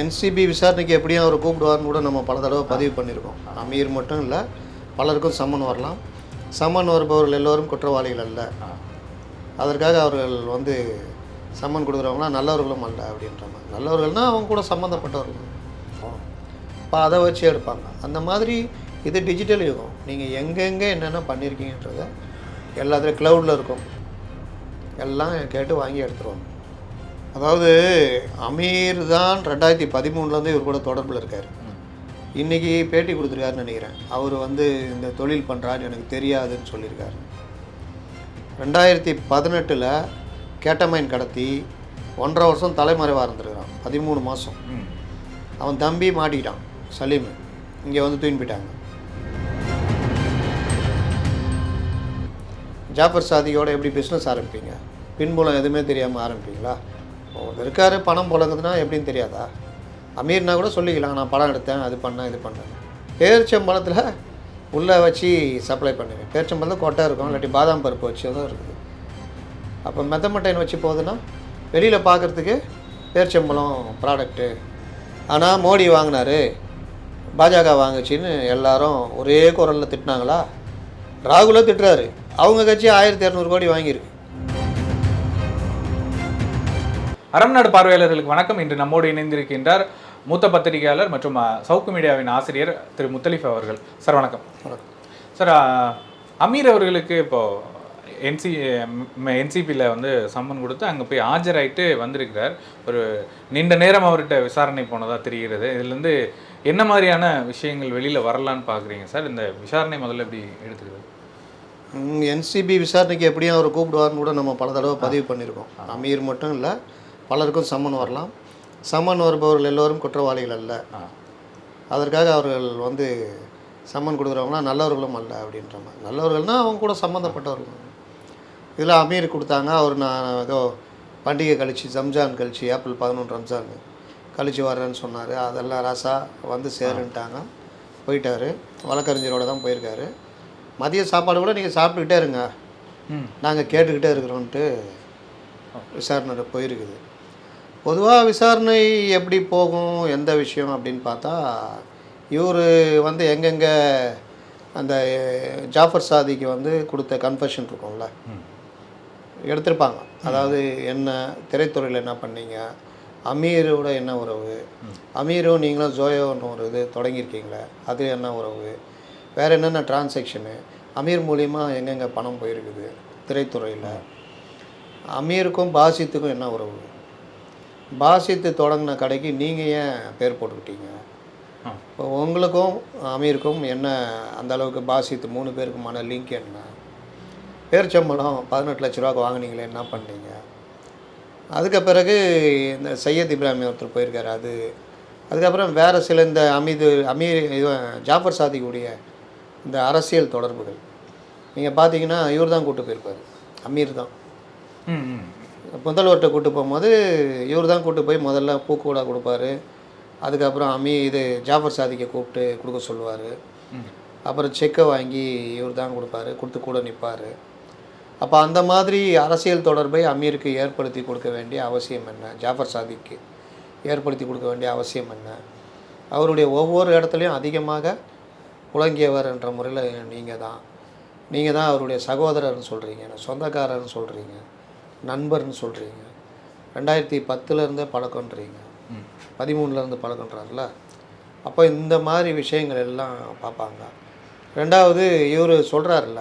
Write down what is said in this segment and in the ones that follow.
NCP விசாரணைக்கு எப்படியும் அவர் கூப்பிடுவார்னு கூட நம்ம பல தடவை பதிவு பண்ணியிருக்கோம். அமீர் மட்டும் இல்லை பலருக்கும் சம்மன் வரலாம். சம்மன் வருபவர்கள் எல்லோரும் குற்றவாளிகள் அல்ல. அதற்காக அவர்கள் வந்து சம்மன் கொடுக்குறவங்களாம் நல்லவர்களும் அல்ல அப்படின்ற மாதிரி. நல்லவர்கள்னா அவங்க கூட சம்மந்தப்பட்டவர்கள். இப்போ அதை வச்சு எடுப்பாங்க. அந்த மாதிரி இது டிஜிட்டல் யுகம். நீங்கள் எங்கெங்கே என்னென்ன பண்ணியிருக்கீங்கன்றத எல்லாத்துலேயும் க்ளவுடில் இருக்கும். எல்லாம் கேட்டு வாங்கி எடுத்துருவாங்க. அதாவது அமீர் தான் ரெண்டாயிரத்தி பதிமூணுலேருந்து இவர் கூட தொடர்பில் இருக்கார். இன்றைக்கி பேட்டி கொடுத்துருக்காருன்னு நினைக்கிறேன். அவர் வந்து இந்த தொழில் பண்ணுறாரு எனக்கு தெரியாதுன்னு சொல்லியிருக்காரு. ரெண்டாயிரத்தி பதினெட்டில் கேட்டமைன் கடத்தி ஒன்றரை வருஷம் தலைமறைவாக இருந்திருக்கிறான். பதிமூணு மாதம் அவன் தம்பி மாட்டிக்கிட்டான் சலீம். இங்கே வந்து தூக்கி போயிட்டாங்க. ஜாஃபர் சாதியோட எப்படி பிஸ்னஸ் ஆரம்பிப்பீங்க? பின்புலம் எதுவுமே தெரியாமல் ஆரம்பிப்பீங்களா? ஒருத்தர் இருக்காரு பணம் புழங்குதுன்னா எப்படின்னு தெரியாதா? அமீர்னா கூட சொல்லிக்கலாம் நான் படம் எடுத்தேன் அது பண்ணேன் இது பண்ணேன் பேரிச்சம்பழத்தில் உள்ளே வச்சு சப்ளை பண்ணுவேன் பேரிச்சம்பழத்தில் கொட்டை இருக்கும் இல்லாட்டி பாதாம் பருப்பு வச்சு தான் இருக்குது. அப்போ மெத்தமட்டைன் வச்சு போகுதுன்னா வெளியில் பார்க்குறதுக்கு பேரிச்சம்பழம் ப்ராடக்ட்டு ஆனால் மோடி வாங்கினாரு பாஜக வாங்குச்சின்னு எல்லாரும் ஒரே குரலில் திட்டினாங்களா? ராகுல திட்டுறாரு. அவங்க கட்சி ஆயிரத்தி இரநூறு கோடி வாங்கியிருக்கு. அறம் நாடு பார்வையாளர்களுக்கு வணக்கம். இன்று நம்மோடு இணைந்திருக்கின்றார் மூத்த பத்திரிகையாளர் மற்றும் சவுக்கு மீடியாவின் ஆசிரியர் திரு முத்தலிஃப் அவர்கள். சார் வணக்கம். வணக்கம். சார் அமீர் அவர்களுக்கு இப்போ என்சி என்சிபியில் வந்து சம்மன் கொடுத்து அங்கே போய் ஆஜராயிட்டு வந்திருக்கிறார். ஒரு நீண்ட நேரம் அவர்கிட்ட விசாரணை போனதாக தெரிகிறது. இதுலேருந்து என்ன மாதிரியான விஷயங்கள் வெளியில் வரலான்னு பார்க்குறீங்க சார்? இந்த விசாரணை முதல்ல எப்படி எடுத்துக்கிறது? என்சிபி விசாரணைக்கு எப்படியும் அவர் கூப்பிடுவார்னு கூட நம்ம பல தடவை பதிவு பண்ணியிருக்கோம். அமீர் மட்டும் இல்லை பலருக்கும் சம்மன் வரலாம். சம்மன் வருபவர்கள் எல்லோரும் குற்றவாளிகள் அல்ல. அதற்காக அவர்கள் வந்து சம்மன் கொடுக்குறவங்களாம் நல்லவர்களும் அல்ல அப்படின்ற மாதிரி. நல்லவர்கள்னால் அவங்க கூட சம்மந்தப்பட்டவர்கள் இதில் அமீர் கொடுத்தாங்க அவர் நான் ஏதோ பண்டிகை கழிச்சு ரம்ஜான் கழிச்சு ஏப்ரல் பதினொன்று ரம்ஜான் கழிச்சு வர்றேன்னு சொன்னார். அதெல்லாம் ராசா வந்து சேருன்ட்டாங்க. போயிட்டாரு. வழக்கறிஞரோட தான் போயிருக்காரு. மதிய சாப்பாடு கூட நீங்கள் சாப்பிட்டுக்கிட்டே இருங்க. நாங்கள் கேட்டுக்கிட்டே இருக்கிறோன்ட்டு விசாரணை போயிருக்குது. பொதுவாக விசாரணை எப்படி போகும் எந்த விஷயம் அப்படின்னு பார்த்தா இவர் வந்து எங்கெங்கே அந்த ஜாஃபர் சாதிக்கு வந்து கொடுத்த கன்ஃபெஷன் இருக்கும்ல எடுத்திருப்பாங்க. அதாவது என்ன திரைத்துறையில் என்ன பண்ணீங்க அமீரோட என்ன உறவு அமீரும் நீங்களும் ஜோயோன்னு ஒரு இது தொடங்கியிருக்கீங்களே அது என்ன உறவு வேறு என்னென்ன டிரான்சாக்ஷனு அமீர் மூலிமா எங்கெங்கே பணம் போயிருக்குது திரைத்துறையில் அமீருக்கும் பாசித்துக்கும் என்ன உறவு? பாசித்து தொடங்கின கடைக்கு நீங்கள் ஏன் பேர் போட்டுக்கிட்டீங்க? இப்போ உங்களுக்கும் அமீருக்கும் என்ன அந்த அளவுக்கு பாசித்து மூணு பேருக்குமான லிங்க் என்ன? பேர்ச்சம்பளம் பதினெட்டு லட்ச ரூபாய்க்கு வாங்குனீங்களே என்ன பண்ணீங்க? அதுக்கு பிறகு இந்த சையத் இப்ராஹிம் ஒருத்தர் போயிருக்காரு அது. அதுக்கப்புறம் வேறு சில இந்த அமீது அமீர் இவன் ஜாஃபர் சாதிக்குடைய இந்த அரசியல் தொடர்புகள். நீங்கள் பார்த்தீங்கன்னா இவர் தான் கூட்டு போயிருப்பார் அமீர் தான் முதல்வர்கிட்ட கூட்டு போகும்போது இவர் தான் கூட்டு போய் முதல்ல பூக்கூடா கொடுப்பாரு. அதுக்கப்புறம் அமி இது ஜாஃபர் சாதிக்கை கூப்பிட்டு கொடுக்க சொல்லுவார். அப்புறம் செக்கை வாங்கி இவர் தான் கொடுப்பாரு கொடுத்து கூட நிற்பார் அப்போ அந்த மாதிரி அரசியல் தொடர்பை அமீருக்கு ஏற்படுத்தி கொடுக்க வேண்டிய அவசியம் என்ன? ஜாஃபர் சாதிக்கு ஏற்படுத்தி கொடுக்க வேண்டிய அவசியம் என்ன? அவருடைய ஒவ்வொரு இடத்துலையும் அதிகமாக புழங்கியவர் என்ற முறையில் நீங்கள் தான். நீங்கள் தான் அவருடைய சகோதரர்னு சொல்கிறீங்க சொந்தக்காரர்னு சொல்கிறீங்க நண்பர்னு சொல்கிறீங்க ரெண்டாயிரத்தி பத்துலேருந்தே பழக்கன்றீங்க பதிமூணுலேருந்து பழக்கன்றார்ல அப்போ இந்த மாதிரி விஷயங்கள் எல்லாம் பார்ப்பாங்க. ரெண்டாவது இவர் சொல்கிறாருல்ல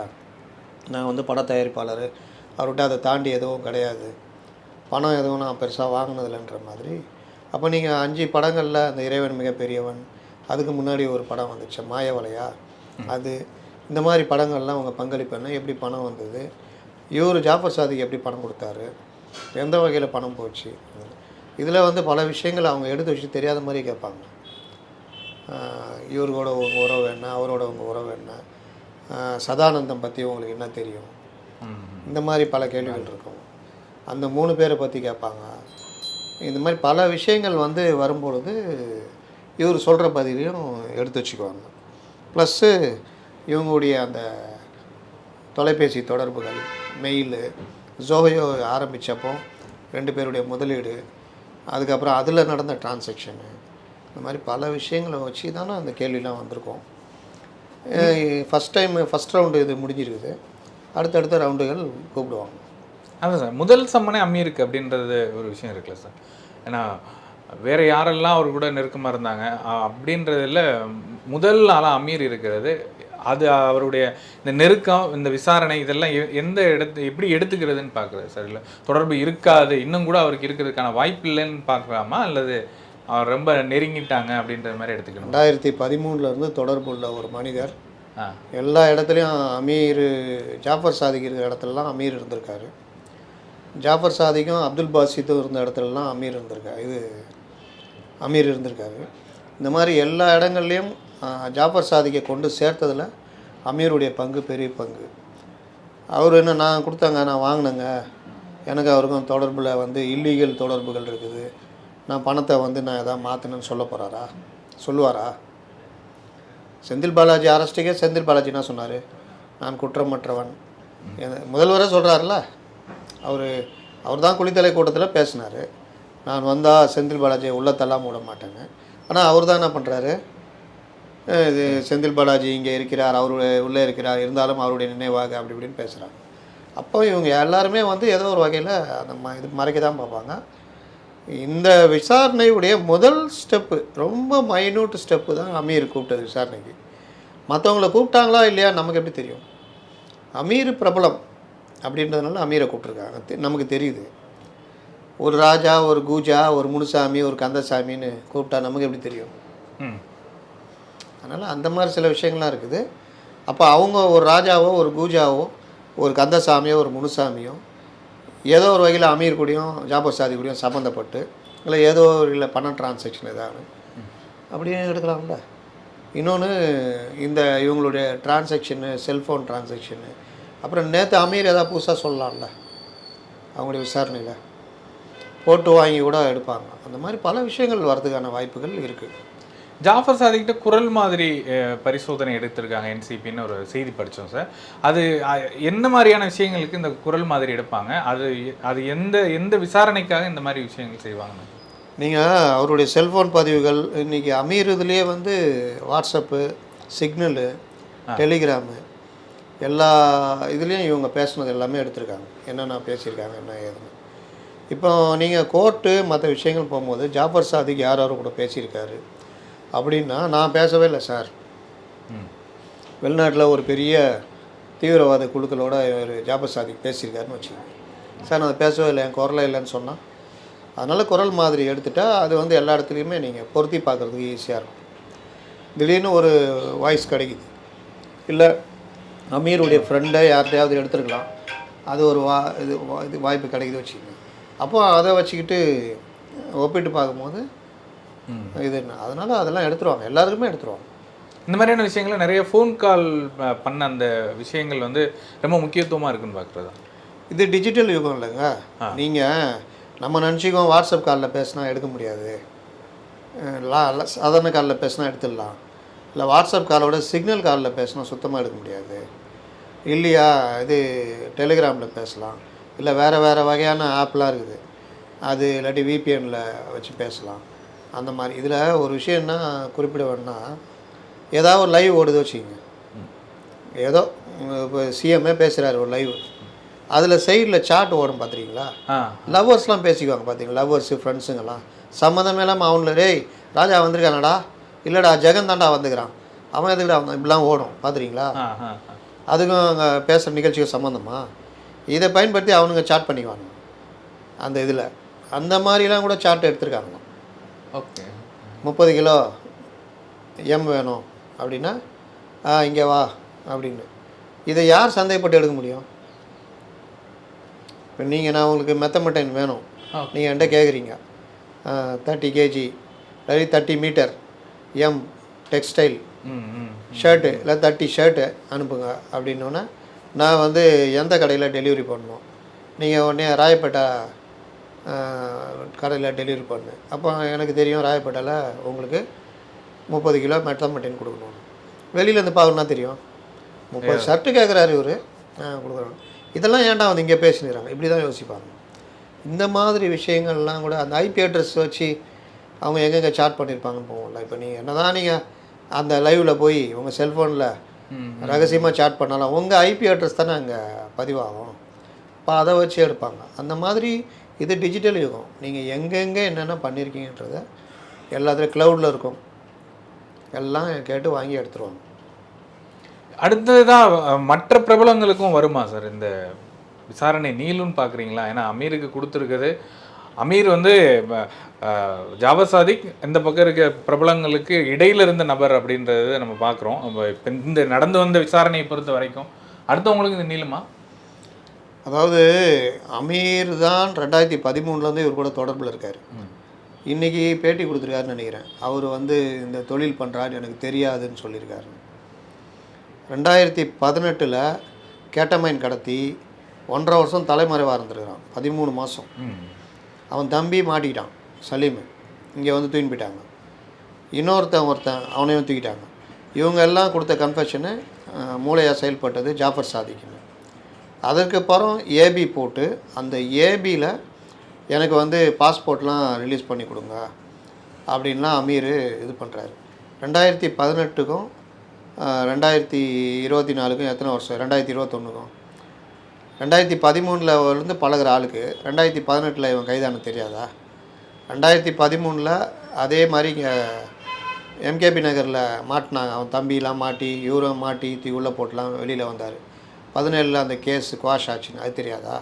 நான் வந்து பட தயாரிப்பாளர். அவர்கிட்ட அதை தாண்டி எதுவும் கிடையாது. பணம் எதுவும் நான் பெருசாக வாங்கினதில்லைன்ற மாதிரி. அப்போ நீங்கள் அஞ்சு படங்களில் அந்த இறைவன் மிகப்பெரியவன் அதுக்கு முன்னாடி ஒரு படம் வந்துச்சு மாயவலையா? அது இந்த மாதிரி படங்கள்லாம் உங்கள் பங்களிப்பு என்ன? எப்படி பணம் வந்தது? இவர் ஜாஃபர் சாதிக்கு எப்படி பணம் கொடுத்தாரு? எந்த வகையில் பணம் போச்சு? இதில் வந்து பல விஷயங்கள் அவங்க எடுத்து வச்சு தெரியாத மாதிரி கேட்பாங்க. இவரோட உங்கள் உறவு என்ன? அவரோட உங்கள் உறவு என்ன? சதானந்தம் பற்றி உங்களுக்கு என்ன தெரியும்? இந்த மாதிரி பல கேள்விகள் இருக்கும். அந்த மூணு பேரை பற்றி கேட்பாங்க. இந்த மாதிரி பல விஷயங்கள் வந்து வரும்பொழுது இவர் சொல்கிற பதிலையும் எடுத்து வச்சுக்குவாங்க. ப்ளஸ்ஸு இவங்களுடைய அந்த தொலைபேசி தொடர்புகள் மெயிலு ஜோயோ ஆரம்பித்தப்போ ரெண்டு பேருடைய முதலீடு அதுக்கப்புறம் அதில் நடந்த டிரான்சாக்ஷனு இந்த மாதிரி பல விஷயங்களை வச்சு தானே அந்த கேள்விலாம் வந்திருக்கோம். ஃபஸ்ட் டைம் ஃபஸ்ட் ரவுண்டு இது முடிஞ்சிருக்குது. அடுத்தடுத்த ரவுண்டுகள் கூப்பிடுவாங்க. அதான் சார் முதல் சம்மனே அம்மியிருக்கு அப்படின்றது ஒரு விஷயம் இருக்குல்ல சார். ஏன்னா வேறு யாரெல்லாம் அவர் கூட நெருக்கமாக இருந்தாங்க அப்படின்றதில் அப்படின்றதுல முதல் ஆளாக அமீர் இருக்கிறது அது அவருடைய இந்த நெருக்கம் இந்த விசாரணை இதெல்லாம் எ- எந்த இடத்து எப்படி எடுத்துக்கிறதுன்னு பார்க்குறது சார்? இல்லை தொடர்பு இருக்காது இன்னும் கூட அவருக்கு இருக்கிறதுக்கான வாய்ப்பு இல்லைன்னு பார்க்கலாமா? அல்லது அவர் ரொம்ப நெருங்கிட்டாங்க அப்படின்ற மாதிரி எடுத்துக்கணும்? ரெண்டாயிரத்தி பதிமூணுலேருந்து தொடர்பு உள்ள ஒரு மனிதர். எல்லா இடத்துலையும் அமீர் ஜாஃபர் சாதிக் இருக்கிற இடத்துலலாம் அமீர் இருந்திருக்காரு. ஜாஃபர் சாதிக்கும் அப்துல் பாசித்தும் இருந்த இடத்துலலாம் அமீர் இருந்திருக்காரு இது அமீர் இருந்திருக்காரு. இந்த மாதிரி எல்லா இடங்கள்லையும் ஜாஃபர் சாதிக்கை கொண்டு சேர்த்ததில் அமீருடைய பங்கு பெரிய பங்கு. அவர் என்ன நான் கொடுத்தாங்க நான் வாங்கினேங்க. எனக்கு அவருக்கும் தொடர்பில் வந்து இல்லீகல் தொடர்புகள் இருக்குது. நான் பணத்தை வந்து நான் எதாவது மாற்றினேன்னு சொல்ல போகிறாரா சொல்லுவாரா? செந்தில் பாலாஜி அரஸ்ட்டுக்கே செந்தில் பாலாஜி என்ன சொன்னார். நான் குற்றமற்றவன். என- முதல்வரே சொல்கிறாருல அவர் அவர் தான் குளித்தலை கூட்டத்தில் பேசினார். நான் வந்தால் செந்தில் பாலாஜியை உள்ளத்தெல்லாம் தள்ளாம விட மாட்டேங்க ஆனால் அவர் தான் என்ன பண்ணுறாரு இது செந்தில் பாலாஜி இங்கே இருக்கிறார் அவர் உள்ளே இருக்கிறார் இருந்தாலும் அவருடைய நினைவாக அப்படி இப்படின்னு பேசுகிறாங்க அப்போ இவங்க எல்லாருமே வந்து ஏதோ ஒரு வகையில் அந்த ம இது மறைக்க தான் பார்ப்பாங்க. இந்த விசாரணையுடைய முதல் ஸ்டெப்பு ரொம்ப மைனூட் ஸ்டெப்பு தான் அமீர் கூப்பிட்டது விசாரணைக்கு. மற்றவங்கள கூப்பிட்டாங்களா இல்லையா நமக்கு எப்படி தெரியும்? அமீர் பிரபலம் அப்படின்றதுனால அமீரை கூப்பிட்ருக்காங்க தெ- நமக்கு தெரியுது. ஒரு ராஜா ஒரு கூஜா ஒரு முனுசாமி ஒரு கந்தசாமின்னு கூப்பிட்டா நமக்கு எப்படி தெரியும்? ம். அதனால் அந்த மாதிரி சில விஷயங்கள்லாம் இருக்குது. அப்போ அவங்க ஒரு ராஜாவோ ஒரு கூஜாவோ ஒரு கந்தசாமியோ ஒரு முனுசாமியோ ஏதோ ஒரு வகையில் அமீர் கூடயும் ஜாபர் சாதி கூடயும் சம்மந்தப்பட்டு இல்லை ஏதோ ஒரு வகையில் பண டிரான்சாக்ஷன் ஏதாவது அப்படியே எடுக்கலாம்ல. இன்னொன்று இந்த இவங்களுடைய டிரான்சாக்ஷனு செல்ஃபோன் டிரான்சாக்ஷனு அப்புறம் நேற்று அமீர் ஏதாவது புதுசாக சொல்லலாம்ல அவங்களுடைய விசாரணையில். போட்டு வாங்கி கூட எடுப்பாங்க. அந்த மாதிரி பல விஷயங்கள் வரதுக்கான வாய்ப்புகள் இருக்குது ஜாஃபர் சாதிக்கிட்ட குரல் மாதிரி பரிசோதனை எடுத்திருக்காங்க என்சிபின்னு ஒரு செய்தி படித்தோம் சார். அது என்ன மாதிரியான விஷயங்களுக்கு இந்த குரல் மாதிரி எடுப்பாங்க? அது அது எந்த எந்த விசாரணைக்காக இந்த மாதிரி விஷயங்கள் செய்வாங்க? நீங்கள் அவருடைய செல்ஃபோன் பதிவுகள் இன்றைக்கி அமீர் இதுலேயே வந்து வாட்ஸ்அப்பு சிக்னலு டெலிகிராமு எல்லா இதுலேயும் இவங்க பேசுனது எல்லாமே எடுத்திருக்காங்க. என்னென்ன பேசியிருக்காங்க என்ன ஏதுன்னு. இப்போ நீங்கள் கோர்ட்டு மற்ற விஷயங்கள் போகும்போது ஜாஃபர் சாதிக் யார் யார் கூட பேசியிருக்காரு? அப்படின்னா நான் பேசவே இல்லை சார். வெளிநாட்டில் ஒரு பெரிய தீவிரவாத குழுக்களோட ஒரு ஜாபர் சாதிக் பேசியிருக்காருன்னு வச்சுக்கோங்க. சார் நான் பேசவே இல்லை என் குரலே இல்லைன்னு சொன்னால் அதனால் குரல் மாதிரி எடுத்துட்டா அது வந்து எல்லா இடத்துலையுமே நீங்கள் பொருத்தி பார்க்குறதுக்கு ஈஸியாக இருக்கும். திடீர்னு ஒரு வாய்ஸ் கிடைக்குது. இல்லை அமீருடைய ஃப்ரெண்டை யார்கிட்டயாவது எடுத்துருக்கலாம். அது ஒரு வா இது இது வாய்ப்பு கிடைக்குது வச்சுக்கோங்க. அப்போ அதை வச்சுக்கிட்டு ஒப்பிட்டு பார்க்கும்போது. இது என்ன? அதனால் அதெல்லாம் எடுத்துருவாங்க. எல்லாருக்குமே எடுத்துருவாங்க. இந்த மாதிரியான விஷயங்களை நிறைய ஃபோன் கால் பண்ண அந்த விஷயங்கள் வந்து ரொம்ப முக்கியத்துவமாக இருக்குன்னு பார்க்குறதா? இது டிஜிட்டல் யுகம் இல்லைங்க. நீங்கள் நம்ம நினச்சிக்கோம் வாட்ஸ்அப் காலில் பேசினா எடுக்க முடியாது. சாதாரண காலில் பேசினா எடுத்துடலாம். இல்லை வாட்ஸ்அப் காலோட சிக்னல் காலில் பேசினா சுத்தமாக எடுக்க முடியாது. இல்லையா? இது டெலிகிராமில் பேசலாம். இல்லை வேறு வேறு வகையான ஆப்லாம் இருக்குது. அது இல்லாட்டி விபிஎனில் வச்சு பேசலாம். அந்த மாதிரி. இதில் ஒரு விஷயம் என்ன குறிப்பிட வேணும்னா ஏதாவது ஒரு லைவ் ஓடுது வச்சுக்கோங்க. ஏதோ இப்போ சிஎம்ஏ பேசுகிறாரு ஒரு லைவ் அதில் சைடில் சாட் ஓடும் பார்த்துருக்கீங்களா ஆ. லவ்வர்ஸ்லாம் பேசிக்குவாங்க பார்த்தீங்களா லவ்வர்ஸு ஃப்ரெண்ட்ஸுங்கெல்லாம் சம்மந்தமே இல்லாமல் அவங்கள டேய் ராஜா வந்திருக்கானடா? இல்லைடா ஜெகன் தாண்டா வந்துக்கிறான். அவன் எதுக்குடா அவன் இப்படிலாம் ஓடும். ஆ. அதுக்கும் அங்கே பேசுகிற நிகழ்ச்சிக்கு சம்மந்தமா? இதை பயன்படுத்தி அவனுங்க சாட் பண்ணிக்குவாங்க அந்த இதில். அந்த மாதிரிலாம் கூட சாட் எடுத்திருக்காங்க ஓகே. முப்பது கிலோ எம் வேணும் அப்படின்னா ஆ இங்கே வா அப்படின்னு. இதை யார் சந்தேகப்பட்டு எடுக்க முடியும்? இப்போ நீங்கள் நான் உங்களுக்கு மெத்தமெட்டைன் வேணும். நீங்கள் என்கிட்ட கேட்குறீங்க. தேர்ட்டி கேஜி இல்லாட்டி thirty metre M textile shirt இல்லை தேர்ட்டி ஷர்ட்டு அனுப்புங்க அப்படின்னோன்னே நான் வந்து எந்த கடையில் டெலிவரி பண்ணணும் நீங்கள் உடனே ராயப்பேட்டை கடையில் டெலிவரி பண்ணு. அப்போ எனக்கு தெரியும் ராயப்பேட்டையில் உங்களுக்கு முப்பது கிலோ மெட்டமட்டின் கொடுக்கணும். வெளியிலேருந்து பார்க்கணுன்னா தெரியும். முப்பது ஷர்ட்டு கேட்குறாரு இவர். கொடுக்குறோம் இதெல்லாம் ஏன்டா வந்து இங்கே பேசினுறாங்க இப்படி தான் யோசிப்பாங்க. இந்த மாதிரி விஷயங்கள்லாம் கூட அந்த ஐபி அட்ரஸ் வச்சு அவங்க எங்கெங்கே சாட் பண்ணியிருப்பாங்கன்னு போவோம்ல. இப்போ நீங்கள் என்ன தான் நீங்கள் அந்த லைவில் போய் உங்கள் செல்ஃபோனில். ரகசியமாக சாட் பண்ணாலும் உங்கள் ஐபி அட்ரஸ் தானே அங்கே பதிவாகும். இப்போ அதை வச்சு எடுப்பாங்க. அந்த மாதிரி இது டிஜிட்டல் யுகம். நீங்கள் எங்கெங்கே என்னென்ன பண்ணியிருக்கீங்கன்றத எல்லாத்துலேயும் க்ளவுடில் இருக்கும். எல்லாம் கேட்டு வாங்கி எடுத்துருவாங்க. அடுத்ததுதான் மற்ற பிரபலங்களுக்கும் வருமா சார் இந்த விசாரணை? நீளுன்னு பார்க்குறீங்களா? ஏன்னா அமீருக்கு கொடுத்துருக்குது அமீர் வந்து அஹ், சாதிக் இந்த பக்கம் இருக்க பிரபலங்களுக்கு இடையில இருந்த நபர் அப்படின்றது நம்ம பார்க்குறோம். இப்போ இந்த நடந்து வந்த விசாரணையை பொறுத்த வரைக்கும். அடுத்தவங்களுக்கு இது நீளுமா அதாவது அமீர் தான் ரெண்டாயிரத்தி பதிமூணுலேருந்து இவர் கூட தொடர்பில் இருக்கார். இன்றைக்கி பேட்டி கொடுத்துருக்காருன்னு நினைக்கிறேன். அவர் வந்து இந்த தொழில் பண்ணுறாரு எனக்கு தெரியாதுன்னு சொல்லியிருக்காரு. ரெண்டாயிரத்தி பதினெட்டில் கேட்டமைன் கடத்தி ஒன்றரை வருஷம் தலைமறைவாக இருந்திருக்கிறான். பதிமூணு மாதம் அவன் தம்பி மாட்டிக்கிட்டான் சலீம். இங்கே வந்து தூக்கின்னு போயிட்டாங்க. இன்னொருத்தன் ஒருத்தன் அவனையும் தூக்கிட்டாங்க. இவங்க எல்லாம் கொடுத்த கன்ஃபெஷனு மூளையாக செயல்பட்டது ஜாஃபர் சாதிக்குன்னு. அதுக்கப்புறம் ஏபி போட்டு அந்த ஏபியில் எனக்கு வந்து பாஸ்போர்ட்லாம் ரிலீஸ் பண்ணி கொடுங்க அப்படின்லாம் அமீர் இது பண்ணுறாரு ரெண்டாயிரத்தி பதினெட்டுக்கும் ரெண்டாயிரத்தி இருபத்தி நாலுக்கும் எத்தனை வருஷம்? ரெண்டாயிரத்தி இருபத்தொன்னுக்கும். ரெண்டாயிரத்தி பதிமூணில் வந்து பழகுற ஆளுக்கு ரெண்டாயிரத்தி பதினெட்டில் இவன் கைதான தெரியாதா? ரெண்டாயிரத்தி பதிமூணில் அதே மாதிரி இங்கே எம்கேபி நகரில் மாட்டினாங்க. அவன் தம்பிலாம் மாட்டி இவரும் மாட்டி தீ உள்ளே போட்டுலாம் வெளியில் வந்தார். பதினேழில் அந்த கேஸ் குவாஷ் ஆச்சுன்னு அது தெரியாதா?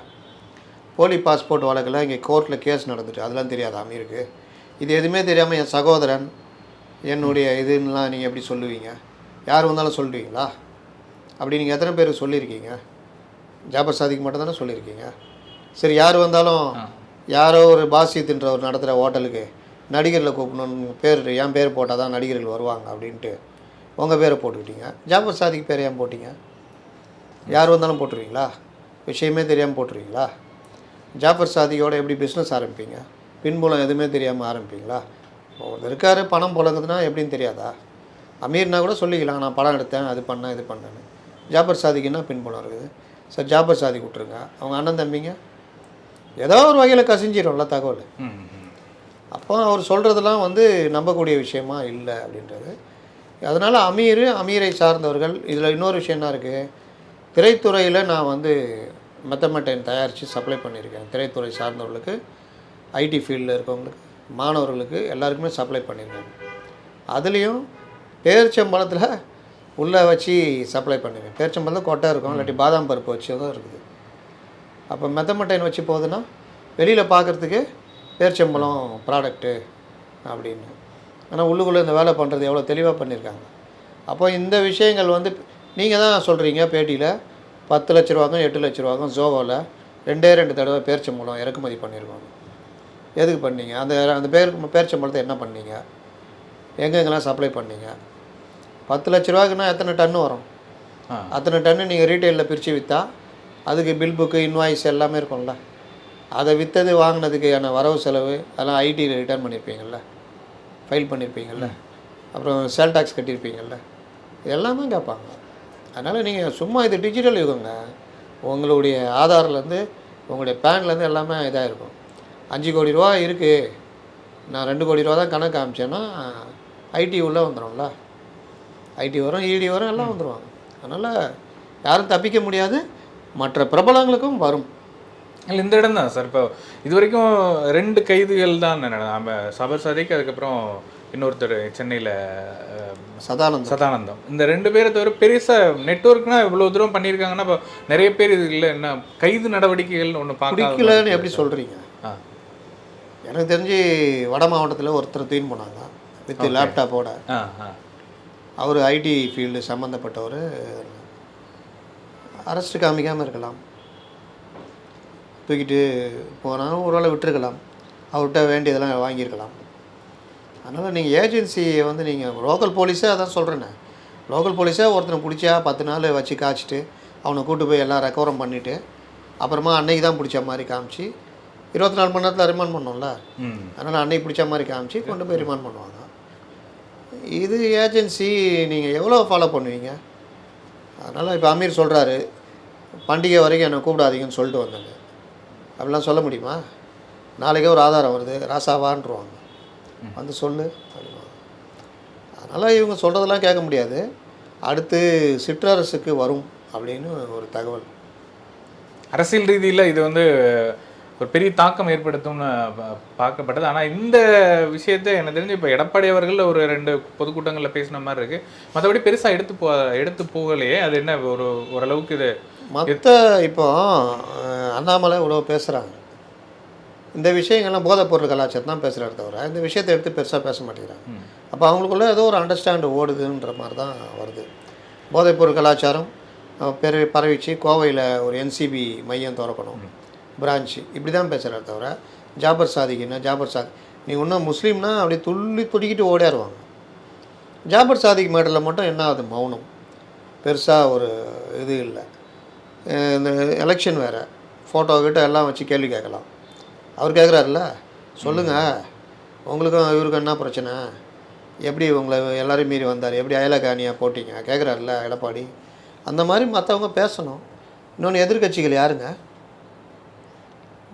போலி பாஸ்போர்ட் வழக்கில் இங்கே கோர்ட்டில் கேஸ் நடந்துட்டு அதெல்லாம் தெரியாதா அமீருக்கு? இது எதுவுமே தெரியாமல் என் சகோதரன் என்னுடைய இதுன்னெலாம் நீங்கள் எப்படி சொல்லுவீங்க? யார் வந்தாலும் சொல்லுவீங்களா? அப்படி நீங்கள் எத்தனை பேர் சொல்லியிருக்கீங்க? ஜாபர் சாதிக்கு மட்டும் தானே சொல்லியிருக்கீங்க? சரி யார் வந்தாலும் யாரோ ஒரு பாசியத்துன்ற ஒரு நடத்துகிற ஹோட்டலுக்கு நடிகரில் கூப்பிடணும்னு பேர் என் பேர் போட்டால் தான் நடிகர்கள் வருவாங்க அப்படின்ட்டு உங்கள் பேரை போட்டுக்கிட்டீங்க. ஜாபர் சாதிக்கு பேர் ஏன் போட்டீங்க? யார் வந்தாலும் போட்டுருவீங்களா? விஷயமே தெரியாமல் போட்டுருவீங்களா? ஜாஃபர் சாதியோட எப்படி பிஸ்னஸ் ஆரம்பிப்பீங்க? பின்புலம் எதுவுமே தெரியாமல் ஆரம்பிப்பீங்களா? ஒருத்தர் இருக்கார் பணம் புழங்குதுன்னா எப்படின்னு தெரியாதா? அமீர்னா கூட சொல்லிக்கலாம் நான் படம் எடுத்தேன் அது பண்ணேன் இது பண்ணேன்னு. ஜாபர் சாதிக்குன்னா பின்புலம் இருக்குது? சார் ஜாபர் சாதி விட்ருங்க அவங்க அண்ணன் தம்பிங்க? ஏதோ ஒரு வகையில் கசிஞ்சிடும்ல தகவல். அப்போ அவர் சொல்கிறதெல்லாம் வந்து நம்பக்கூடிய விஷயமா இல்லை அப்படின்றது. அதனால் அமீர் அமீரை சார்ந்தவர்கள் இதில் இன்னொரு விஷயம் என்ன இருக்குது திரைத்துறையில் நான் வந்து மெத்தமெட்டைன் தயாரித்து சப்ளை பண்ணியிருக்கேன். திரைத்துறை சார்ந்தவர்களுக்கு ஐடி ஃபீல்டில் இருக்கவங்களுக்கு மாணவர்களுக்கு எல்லாருக்குமே சப்ளை பண்ணியிருக்கேன். அதுலேயும் பேரிச்சம்பழத்தில் உள்ளே வச்சு சப்ளை பண்ணியிருக்கேன். பேர்ச்சம்பழத்தில் கொட்டை இருக்கும் இல்லாட்டி பாதாம் பருப்பு வச்சு தான் இருக்குது. அப்போ மெத்தமெட்டைன் வச்சு போகுதுன்னா வெளியில் பார்க்குறதுக்கு பேரிச்சம்பழம் ப்ராடக்ட்டு அப்படின்னு. ஆனால் உள்ளுக்குள்ளே இந்த வேலை பண்ணுறது எவ்வளோ தெளிவாக பண்ணியிருக்காங்க. அப்போ இந்த விஷயங்கள் வந்து நீங்கள் தான் சொல்கிறீங்க பேட்டியில். பத்து லட்ச ரூபாக்கும் எட்டு லட்ச ரூபாக்கும் ஜோவோவில் ரெண்டே ரெண்டு தடவை பேர்ச்சம்பழம் இறக்குமதி பண்ணியிருக்கோம் எதுக்கு பண்ணீங்க? அந்த அந்த பேர் பேர்ச்சம்பழத்தை என்ன பண்ணீங்க? எங்கெங்கெல்லாம் சப்ளை பண்ணீங்க? பத்து லட்ச ரூபாய்க்குன்னா எத்தனை டன்னு வரும்? ஆ. அத்தனை டன்னு நீங்கள் ரீட்டைலில் பிரித்து விற்றா அதுக்கு பில் புக்கு இன்வாய்ஸ் எல்லாமே இருக்கும்ல. அதை விற்றது வாங்கினதுக்கான வரவு செலவு அதெல்லாம் ஐடியில் ரிட்டர்ன் பண்ணியிருப்பீங்கள்ல ஃபைல் பண்ணியிருப்பீங்கள்ல அப்புறம் சேல் டாக்ஸ் கட்டியிருப்பீங்கள்ல எல்லாமே கேட்பாங்க. அதனால் நீங்கள் சும்மா இது டிஜிட்டல் யுகங்க. உங்களுடைய ஆதார்லேருந்து உங்களுடைய பேன்லேருந்து எல்லாமே இதாக இருக்கும் அஞ்சு கோடி ரூபா இருக்குது நான் ரெண்டு கோடி ரூபா தான் கணக்கு காமிச்சேன்னா ஐடி உள்ளே வந்துடும்ல ஐடி வரும் இடி வரும் எல்லாம் வந்துடுவாங்க அதனால் யாரும் தப்பிக்க முடியாது. மற்ற பிரபலங்களுக்கும் வரும். இல்லை இந்த இடம் தான் சார். இப்போ இது வரைக்கும் ரெண்டு கைதுகள் தான் நம்ம சபர் சதிக்கு அதுக்கப்புறம் இன்னொருத்தர் சென்னையில் சதானந்தம். சதானந்தம். இந்த ரெண்டு பேரை தவிர பெருசாக நெட்ஒர்க்னா இவ்வளோ தூரம் பண்ணியிருக்காங்கன்னா இப்போ நிறைய பேர் இது இல்லை என்ன கைது நடவடிக்கைகள் ஒன்று பார்க்க பிடிக்கலன்னு எப்படி சொல்கிறீங்க ஆ. எனக்கு தெரிஞ்சு வட மாவட்டத்தில் ஒருத்தர் தூயின் போனாங்க வித் லேப்டாப்போட. அவர் ஐடி ஃபீல்டு சம்மந்தப்பட்டவர் அரெஸ்ட் காமிக்காமல் இருக்கலாம். தூக்கிட்டு போனாலும் ஒரு வேளை விட்டுருக்கலாம். அவர்கிட்ட வேண்டியதெல்லாம் வாங்கியிருக்கலாம். அதனால் நீங்கள் ஏஜென்சியை வந்து நீங்கள் லோக்கல் போலீஸே அதான் சொல்கிறேனே லோக்கல் போலீஸே ஒருத்தனை பிடிச்சா பத்து நாள் வச்சு காய்ச்சிட்டு அவனை கூட்டு போய் எல்லாம் ரெக்கவரம் பண்ணிவிட்டு அப்புறமா அன்னைக்கு தான் பிடிச்ச மாதிரி காமிச்சு இருபத்தி நாலு மணி நேரத்தில் ரிமாண்ட் பண்ணோம்ல. அதனால் அன்னைக்கு பிடிச்ச மாதிரி காமிச்சு கொண்டு போய் ரிமாண்ட் பண்ணுவாங்க. இது ஏஜென்சி நீங்கள் எவ்வளோ ஃபாலோ பண்ணுவீங்க? அதனால் இப்போ அமீர் சொல்கிறாரு பண்டிகை வரைக்கும் என்னை கூப்பிடாதீங்கன்னு சொல்லிட்டு வந்தாங்க அப்படிலாம் சொல்ல முடியுமா? நாளைக்கே ஒரு ஆதாரம் வருது ராசாவான்ருவாங்க. வந்து சொல்லு. அதனால் இவங்க சொல்கிறதெல்லாம் கேட்க முடியாது. அடுத்து சிற்றரசுக்கு வரும் அப்படின்னு ஒரு தகவல். அரசியல் ரீதியில் இது வந்து ஒரு பெரிய தாக்கம் ஏற்படுத்தும்னு பார்க்கப்பட்டது. ஆனால் இந்த விஷயத்தை எனக்கு தெரிஞ்சு இப்போ எடப்பாடி அவர்கள் ஒரு ரெண்டு பொதுக்கூட்டங்களில் பேசின மாதிரி இருக்கு. மற்றபடி பெருசாக எடுத்து போ எடுத்து போகலையே. அது என்ன ஒரு ஓரளவுக்கு இது மற்ற இப்போ அண்ணாமலை இவ்வளோ பேசுகிறாங்க இந்த விஷயங்கள்லாம் போதைப் பொருள் கலாச்சாரம் தான் பேசுகிறாரு தவிர இந்த விஷயத்தை எடுத்து பெருசாக பேச மாட்டேங்கிறாங்க. அப்போ அவங்களுக்குள்ள ஏதோ ஒரு அண்டர்ஸ்டாண்டு ஓடுதுன்ற மாதிரி தான் வருது. போதைப் பொருள் கலாச்சாரம் பெரு பரவிச்சு கோவையில் ஒரு என்சிபி மையம் திறக்கணும். பிரான்ச்சு. இப்படி தான் பேசுகிறாரு தவிர ஜாபர் சாதிக்குன்னா ஜாபர் சாதி நீ இன்னும் முஸ்லீம்னா அப்படியே துள்ளி துடிக்கிட்டு ஓடியாருவாங்க. ஜாபர் சாதிக் மேடலில் மட்டும் என்ன ஆகுது? மௌனம். பெருசாக ஒரு இது இல்லை. இந்த எலெக்ஷன் வேறு. ஃபோட்டோ கிட்ட எல்லாம் வச்சு கேள்வி கேட்கலாம். அவர் கேட்குறாருல்ல சொல்லுங்கள் உங்களுக்கும் இவருக்கும் என்ன பிரச்சனை? எப்படி உங்களை எல்லாரையும் மீறி வந்தார்? எப்படி அயலகாணியாக போட்டிங்க? கேட்குறாருல்ல எடப்பாடி. அந்த மாதிரி மற்றவங்க பேசணும். இன்னொன்று எதிர்க்கட்சிகள் யாருங்க?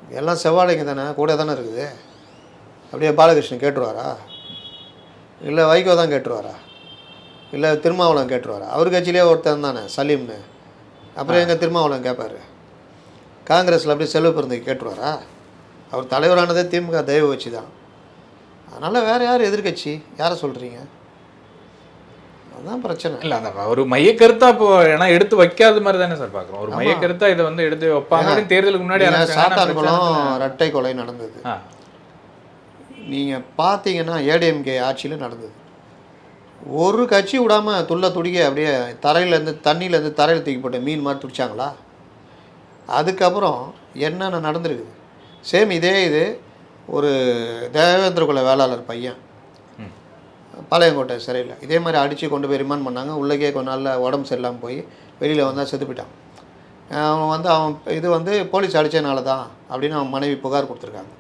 எல்லாம் செவ்வாழைங்க தானே கூட தானே இருக்குது. அப்படியே பாலகிருஷ்ணன் கேட்டுருவாரா? இல்லை வைகோ தான் கேட்டுருவாரா? இல்லை திருமாவளவன் கேட்டுருவாரா? அவர் கட்சியிலே ஒருத்தன் தானே சலீம்னு. அப்புறம் எங்கள் திருமாவளவன் கேட்பாரு காங்கிரஸில் அப்படியே செல்வ பிறந்தக்கு கேட்டுருவாரா? அவர் தலைவரானதே திமுக தயவு வச்சு தான். அதனால் வேறு யார் எதிர்க்கட்சி? யாரை சொல்கிறீங்க அதுதான் பிரச்சனை. இல்லை அந்த ஒரு மைய கருத்தா இப்போ ஏன்னா எடுத்து வைக்காத மாதிரி தானே சார் பார்க்குறோம் ஒரு மைய கருத்தா இதை வந்து எடுத்து வைப்பாங்க தேர்தலுக்கு முன்னாடி சாத்தான்குளம் ரெட்டை கொலை நடந்தது. நீங்கள் பார்த்தீங்கன்னா ஏடிஎம்கே ஆட்சியில் நடந்தது. ஒரு கட்சி விடாமல் துள்ள துடிக்க அப்படியே தரையிலேருந்து தண்ணியிலேருந்து தரையில் தூக்கி போட்டு மீன் மாதிரி துடிச்சாங்களா? அதுக்கப்புறம் என்னென்ன நடந்திருக்குது? சேம் இதே இது ஒரு தேவேந்திர குல வேளாளர் பையன். பாளையங்கோட்டை சிறையில். இதே மாதிரி அடித்து கொண்டு போய் ரிமாண்ட் பண்ணாங்க. உள்ளக்கே கொஞ்ச நாளில் உடம்பு சரியில்லாமல் போய் வெளியில் வந்தால் செத்து போயிட்டான் அவன் வந்து அவன் இது வந்து போலீஸ் அடித்தனால தான் அப்படின்னு அவன் மனைவி புகார் கொடுத்துருக்காங்க.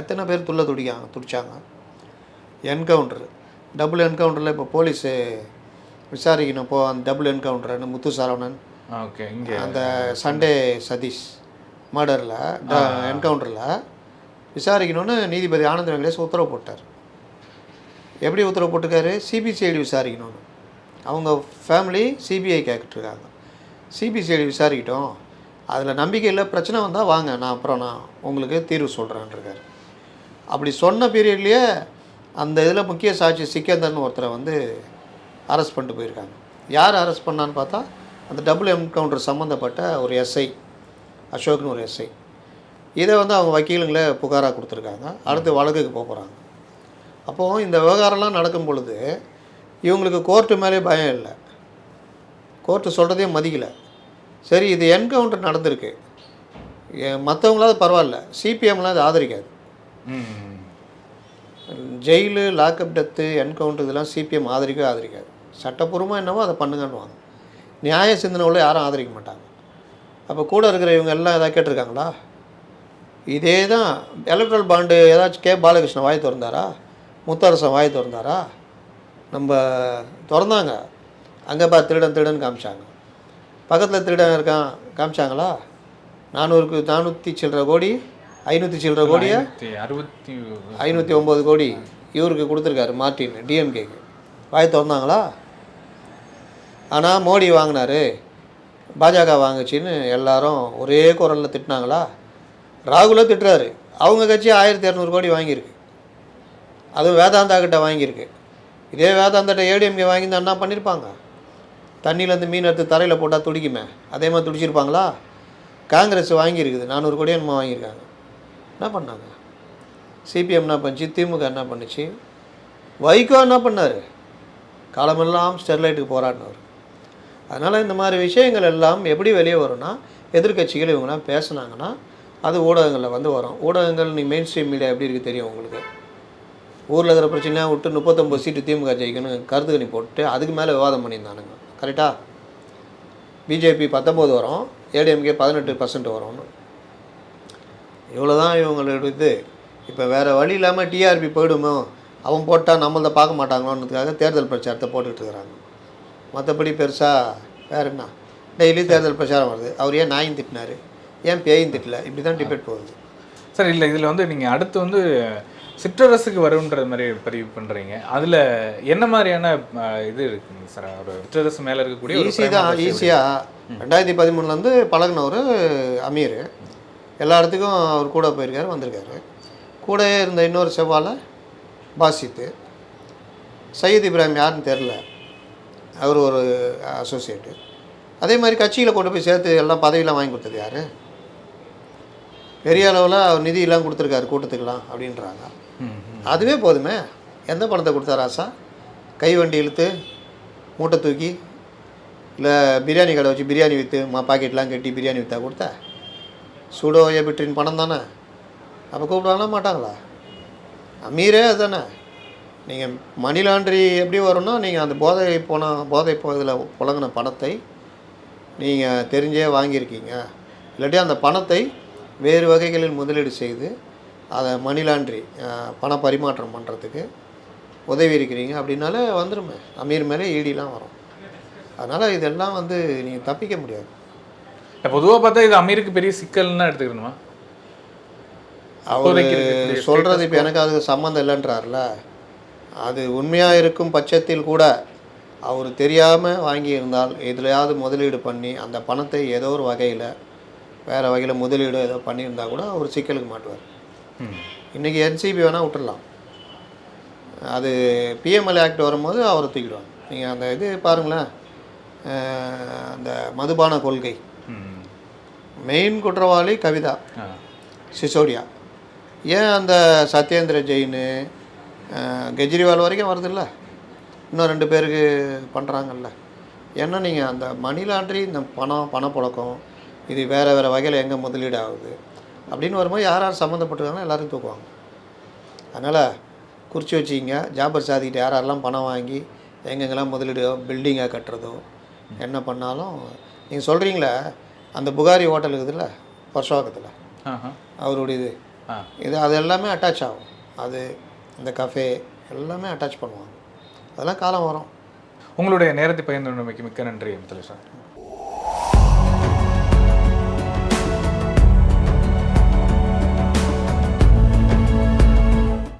எத்தனை பேர் துள்ள துடிக்காங்க துடிச்சாங்க. என்கவுண்டர் டபுள் என்கவுண்டரில் இப்போ போலீஸு விசாரிக்கணும். போ அந்த டபுள் என்கவுண்டர்னு முத்து சரவணன் ஓகே. இங்கே அந்த சண்டே சதீஷ். மர்டரில் என்கவுண்டரில் விசாரிக்கணும்னு நீதிபதி ஆனந்த வெங்கடேஷ் உத்தரவு போட்டார். எப்படி உத்தரவு போட்டிருக்காரு? சிபிசிஐடி விசாரிக்கணும்னு. அவங்க ஃபேமிலி சிபிஐ கேட்டுருக்காங்க சிபிசிஐடி விசாரிக்கட்டும். அதில் நம்பிக்கை இல்லை பிரச்சனை வந்தால் வாங்க நான் அப்புறம் நான் உங்களுக்கு தீர்வு சொல்கிறேன்ருக்காரு அப்படி சொன்ன பீரியட்லேயே அந்த இதில் முக்கிய சாட்சி சிக்கந்தர்னு ஒருத்தரை வந்து அரெஸ்ட் பண்ணிட்டு போயிருக்காங்க. யார் அரெஸ்ட் பண்ணான்னு பார்த்தா அந்த டபுள் என்கவுண்டர் சம்மந்தப்பட்ட ஒரு எஸ்ஐ அசோக்னு ஒரு எஸ்ஐ இதை வந்து அவங்க வக்கீலுங்களே புகாராக கொடுத்துருக்காங்க. அடுத்து வழக்குக்கு போக போகிறாங்க அப்போது இந்த விவகாரம்லாம் நடக்கும் பொழுது இவங்களுக்கு கோர்ட்டு மேலே பயம் இல்லை. கோர்ட்டு சொல்கிறதே மதிக்கலை. சரி இது என்கவுண்டர் நடந்திருக்கு. மற்றவங்களாவது பரவாயில்ல. சிபிஎம்லாம் இது ஆதரிக்காது. ஜெயிலு லாக்அப் டெத்து என்கவுண்டர் இதெல்லாம் சிபிஎம் ஆதரிக்கவே ஆதரிக்காது. சட்டப்பூர்வமாக என்னவோ அதை பண்ணுங்கன்னுவாங்க. நியாய சிந்தனை உள்ள யாரும் ஆதரிக்க மாட்டாங்க. அப்போ கூட இருக்கிற இவங்க எல்லாம் எதாவது கேட்டிருக்காங்களா? இதே தான் எலக்ட்ரல் பாண்டு ஏதாச்சும் கே. பாலகிருஷ்ணன் வாய் திறந்தாரா? முத்தரசன் வாய் திறந்தாரா? நம்ம திறந்தாங்க. அங்கே பா திருடன் திருடன் காமிச்சாங்க. பக்கத்தில் திருடன் இருக்கான் காமிச்சாங்களா? நானூறுக்கு நானூற்றி சில்லற கோடி ஐநூற்றி சில்லற கோடியை? அறுபத்தி ஐநூற்றி ஒம்பது கோடி இவருக்கு கொடுத்துருக்காரு மார்ட்டின் டிஎம்கேக்கு வாய் திறந்தாங்களா? ஆனால் மோடி வாங்கினாரு. பாஜக வாங்குச்சின்னு எல்லாரும் ஒரே குரலில் திட்டினாங்களா? ராகுல திட்டுறாரு. அவங்க கட்சி ஆயிரத்தி இரநூறு கோடி வாங்கியிருக்கு. அதுவும் வேதாந்தா கிட்ட வாங்கியிருக்கு. இதே வேதாந்தாட்ட ஏடிஎம்கே வாங்கியிருந்தா என்ன பண்ணியிருப்பாங்க தண்ணியிலேருந்து மீன் எடுத்து தரையில் போட்டால் துடிக்குமே. அதே மாதிரி துடிச்சிருப்பாங்களா? காங்கிரஸ் வாங்கியிருக்குது. நானூறு கோடி என்னமோ வாங்கியிருக்காங்க. என்ன பண்ணாங்க? சிபிஎம் என்ன பண்ணுச்சு? திமுக என்ன பண்ணுச்சு? வைகோ என்ன பண்ணார்? காலமெல்லாம் ஸ்டெர்லைட்டுக்கு போராடினவர். அதனால் இந்த மாதிரி விஷயங்கள் எல்லாம் எப்படி வெளியே வரும்னா எதிர்க்கட்சிகள் இவங்கெல்லாம் பேசுனாங்கன்னா அது ஊடகங்களில் வந்து வரும். ஊடகங்கள் நீ மெயின் ஸ்ட்ரீம் மீடியா எப்படி இருக்குது தெரியும் உங்களுக்கு? ஊரில் இருக்கிற பிரச்சனையாக விட்டு முப்பத்தொம்பது சீட்டு திமுக ஜெயிக்கணும் கருத்து கணி போட்டு அதுக்கு மேலே விவாதம் பண்ணியிருந்தானுங்க. கரெக்டாக பிஜேபி பத்தொம்போது வரும் ஏடிஎம்கே பதினெட்டு பர்சன்ட் வரும்னு. இவ்வளோ தான் இவங்களோட இது இப்போ வேறு வழி இல்லாமல் டிஆர்பி போயிடுமோ? அவன் போட்டால் நம்மளத பார்க்க மாட்டாங்களோன்றதுக்காக தேர்தல் பிரச்சாரத்தை போட்டுக்கிட்டு இருக்கிறாங்க. மற்றபடி பெருசாக வேறு என்ன? டெய்லி தேர்தல் பிரச்சாரம் வருது. அவர் ஏன் நாயும் திட்டினாரு? ஏன் பேயும் திட்டல? இப்படி தான் டிபேட் போகுது. சார் இல்லை இதில் வந்து நீங்கள் அடுத்து வந்து சிற்றரசுக்கு வரும்ன்றது மாதிரி பதிவு பண்ணுறீங்க அதில் என்ன மாதிரியான இது இருக்குங்க சார்? ஒரு சிற்றரசு மேலே இருக்கக்கூடிய ஈஸி தான் ஈஸியாக ரெண்டாயிரத்தி பதிமூணுலேருந்து பழகுனவர் அமீர். எல்லா இடத்துக்கும் அவர் கூட போயிருக்காரு வந்திருக்காரு. கூடவே இருந்த இன்னொரு செவ்வாழை பாசித்து. சையத் இப்ராஹிம் யாருன்னு தெரில அவர் ஒரு அசோசியேட்டு அதே மாதிரி கட்சியில் கொண்டு போய் சேர்த்து எல்லாம் பதவியெல்லாம் வாங்கி கொடுத்தது யார்? பெரிய அளவில் அவர் நிதியெல்லாம் கொடுத்துருக்காரு கூட்டத்துக்கெல்லாம் அப்படின்றாங்க. அதுவே போதுமே? எந்த பணத்தை கொடுத்தாரு ஆசா? கை வண்டி இழுத்து மூட்டை தூக்கி இல்லை பிரியாணி கடை வச்சு பிரியாணி விற்று மா பாக்கெட்லாம் கட்டி பிரியாணி விற்றா கொடுத்தா? சுடோ எபிட்ரின் பணம் தானே? அப்போ கூப்பிடுவாங்களா மாட்டாங்களா? அமீரே அதுதானே? நீங்கள் மணி லாண்ட்ரி எப்படி வரும்னா நீங்கள் அந்த போதை போன போதை இதில் புழங்கின பணத்தை நீங்கள் தெரிஞ்சே வாங்கியிருக்கீங்க. இல்லாட்டி அந்த பணத்தை வேறு வகைகளில் முதலீடு செய்து அதை மணி லாண்ட்ரி பண பரிமாற்றம் பண்ணுறதுக்கு உதவி இருக்கிறீங்க. அப்படின்னாலே வந்துருமே. அமீர் மேலே ஈடிலாம் வரும். அதனால் இதெல்லாம் வந்து நீங்கள் தப்பிக்க முடியாது. பொதுவாக பார்த்தா இது அமீருக்கு பெரிய சிக்கல்னு எடுத்துக்கணுமா? அவர் சொல்கிறது இப்போ எனக்கு அதுக்கு சம்மந்தம் இல்லைன்றார்ல. அது உண்மையாக இருக்கும் பட்சத்தில் கூட அவர் தெரியாமல் வாங்கியிருந்தால் எதுலையாவது முதலீடு பண்ணி அந்த பணத்தை ஏதோ ஒரு வகையில் வேறு வகையில் முதலீடு ஏதோ பண்ணியிருந்தா கூட அவர் சிக்கலுக்கு மாட்டுவார். இன்றைக்கி என்சிபி வேணால் விட்டுறலாம். அது பிஎம்எல் ஆக்ட் வரும்போது அவரை தூக்கிடுவாங்க. நீங்கள் அந்த இது பாருங்களேன். அந்த மதுபான கொள்கை. மெயின் குற்றவாளி கவிதா. சிசோடியா. ஏன் அந்த சத்யேந்திர ஜெயின் அஹ், கெஜ்ரிவால் வரைக்கும் வருதுல்ல? இன்னும் ரெண்டு பேருக்கு பண்ணுறாங்கல்ல ஏன்னா நீங்கள் அந்த மணி லாண்ட்ரி இந்த பணம் பணப்புழக்கம் இது வேறு வேறு வகையில் எங்கே முதலீடு ஆகுது அப்படின்னு வரும்போது யார் யார் சம்மந்தப்பட்டிருக்காங்களோ எல்லாரும் தூக்குவாங்க. அதனால் குறித்து வச்சிங்க ஜாபர் சாதிக்கிட்ட யார் யாரெல்லாம் பணம் வாங்கி எங்கெங்கெல்லாம் முதலீடு பில்டிங்காக கட்டுறதோ என்ன பண்ணாலும் நீங்கள் சொல்கிறீங்களே அந்த புகாரி ஹோட்டல் இருக்குதுல்ல பர்ஷவாக்கத்தில் ஆஹா. அவருடைய இது இது அது எல்லாமே அட்டாச் ஆகும். அது இந்த கஃபே எல்லாமே அட்டாச் பண்ணுவாங்க. அதெல்லாம் காலம் வரும். உங்களுடைய நேரத்தை பகிர்ந்து மிக்க மிக்க நன்றி முத்தலை சார்